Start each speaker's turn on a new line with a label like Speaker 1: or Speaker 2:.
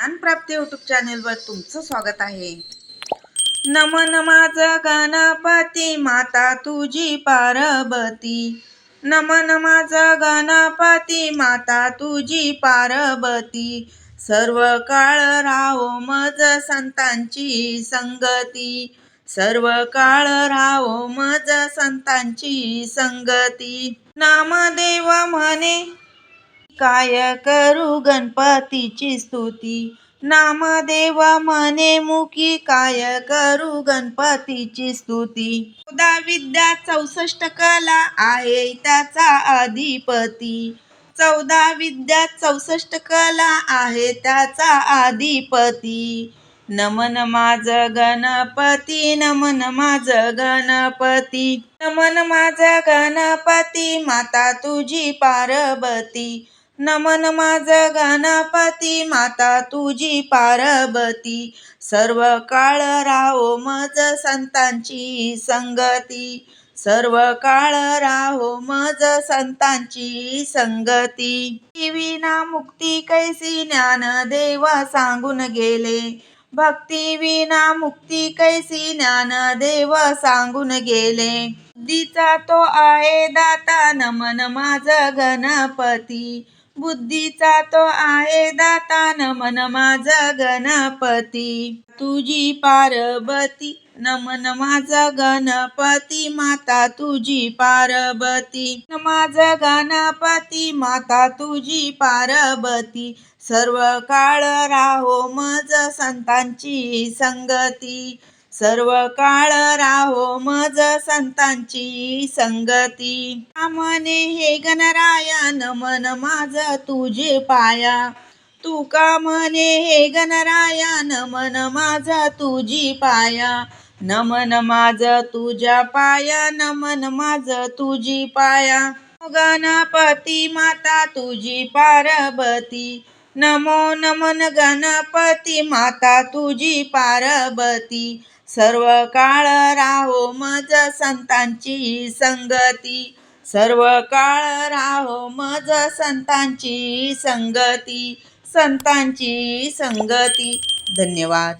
Speaker 1: ज्ञानप्राप्ती YouTube चॅनेलवर तुमचं स्वागत आहे. नमन माझ गणपती माता तुझी पार्वती. नमन माझ गणपती माता तुझी पार्वती. सर्व काळ राहो मज संतांची संगती. सर्व काळ राहो मज संतांची संगती. नामदेव म्हणे काय करू गणपतीची स्तुती? नामदेव मने मुखी काय करू गणपतीची स्तुती? चौदा विद्या चौसष्ट कला आहे त्याचा अधिपती. चौदा विद्या चौसष्ट कला आहे त्याचा अधिपती. नमन माझ गणपती नमन माझ गणपती. नमन माझ गणपती माता तुझी पार्वती. नमन माझ गणपती माता तुझी पार्वती. सर्व काळ राहो मज संतांची संगती. सर्व काळ राहो मज संतांची संगती. विना मुक्ती कैसी ज्ञान देवा सांगून गेले. भक्ती विना मुक्ती कैसी ज्ञान देव सांगून गेले. दिचा तो आहे दाता नमन माझ गणपती. बुद्धीचा तो आहे दाता नमन माझ गणपती. तुझी पार्वती नमन माझा गणपती माता तुझी पार्वती. माझ गणपती माता तुझी पार्वती. सर्व काळ राहो मज संतांची संगती. सर्व काळ राहो संतांची संगती. म्हणे हे गणराया नमन माझ तुझे पाया. तू का म्हणे हे गणराया नमन माझ तुझी पाया. नमन माझ तुझ्या पाया नमन माझ तुझी पाया. गणपती माता तुझी पार्वती. नमो नमन गणपती माता तुझी पार्वती. सर्व काळ राहो मज संतांची संगती. सर्व काळ राहो मज संतांची संगती. संतांची संगती. धन्यवाद.